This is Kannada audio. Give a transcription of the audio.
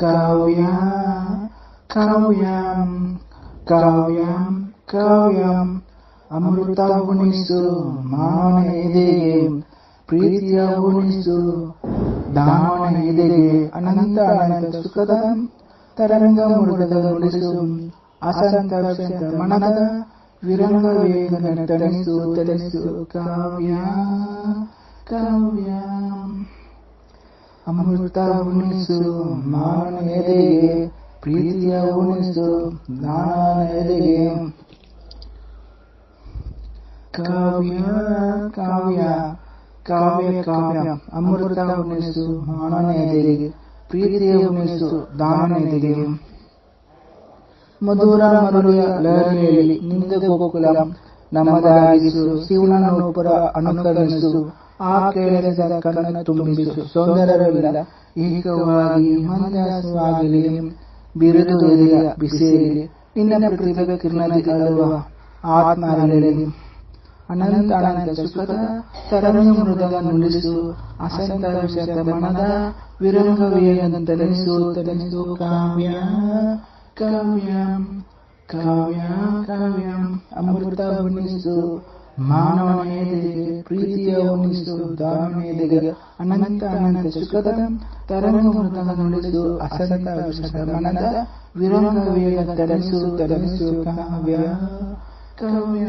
ಕಾವ್ಯ ಕಾವ್ಯಂ ಕಾವ್ಯಂ ಕಾವ್ಯಂ ಅಮೃತ ಉಣಿಸು ಮಾನವ ಎದೆಗೆ ಪ್ರೀತಿಯ ಉಣಿಸು ದಾನ ಎದೆಗೆ ಅನಂತ ಅನಂತ ಸುಖದ ತರಂಗ ಮೃಗದ ನುಡಿಸು ಅಸಂತ ಮನದ ವಿರಂಗ ವೇಗನ ತಣಿಸು ತಣಿಸು ಕಾವ್ಯ ಕಾವ್ಯ ಅಮೃತ ಉಣಿಸು ಮಾನ ಎದೆಗೆ ಪ್ರೀತಿಯ ಉಣಿಸು ಜ್ಞಾನ ಎದೆಗೆ ಕಾವ್ಯ ಕಾವ್ಯ ಕಾವ್ಯ ಕಾವ್ಯ, ಅಮೃತ ಉಣಿಸು ಮಾನನ ಎದೆಗೆ ಪ್ರೀತಿಯ ಉಣಿಸು ದಾನ ಎದೆಗೆ ಮಧುರ ಮರುಳಿಯ ಲಹರಿಯಲ್ಲಿ ನಿಂದ ಗೋಕುಲ, ನಮ್ಮದಾಗಿಸು ಶಿವನನ್ನೊಬ್ಬರ ಅನುಕರಿಸು ಆ ಕೇಳಿದ ಕಣ್ಣ ತುಂಬಿಸು, ಸೌಂದರ್ಯವಿಲ್ಲ ಏಕವಾಗಿ ಮಂದಾಸವಾಗಲಿ ಬಿರುದು ಎದೆಯ ಬಿಸಿಯಲ್ಲಿ ನಿನ್ನ ಪ್ರತಿಭೆ ಕಿರಣದಿ ಅಳುವ ಆತ್ಮರಲ್ಲಿ ಅನಂತ ಅನಂತ ಸುಖದ ತರಂಗ ಮೃಗದ ನುಡಿಸು ಅಸಂತೋಷದ ಮನದ ವಿರಂಗವಿಯನ್ನು ತಲೆಸು. ತಲೆಸು ಕಾವ್ಯ ಕಾವ್ಯ ಕಾವ್ಯ ಕಾವ್ಯ. ಅಮೃತ ಉಣಿಸು ಮಾನವನ ಎದೆಗೆ ಪ್ರೀತಿಯ ಉಣಿಸು ದಾನ ಎದೆಗೆ ಅನಂತ ಅನಂತ ಸುಖದ ತರಂಗ ಮೃಗದ ನುಡಿಸು ಅಸಂತೋಷದ ಮನದ ವಿರಂಗವಿಯನ್ನು ತಲೆಸು ತಲೆಸು ಕಾವ್ಯ ಕಾವ್ಯ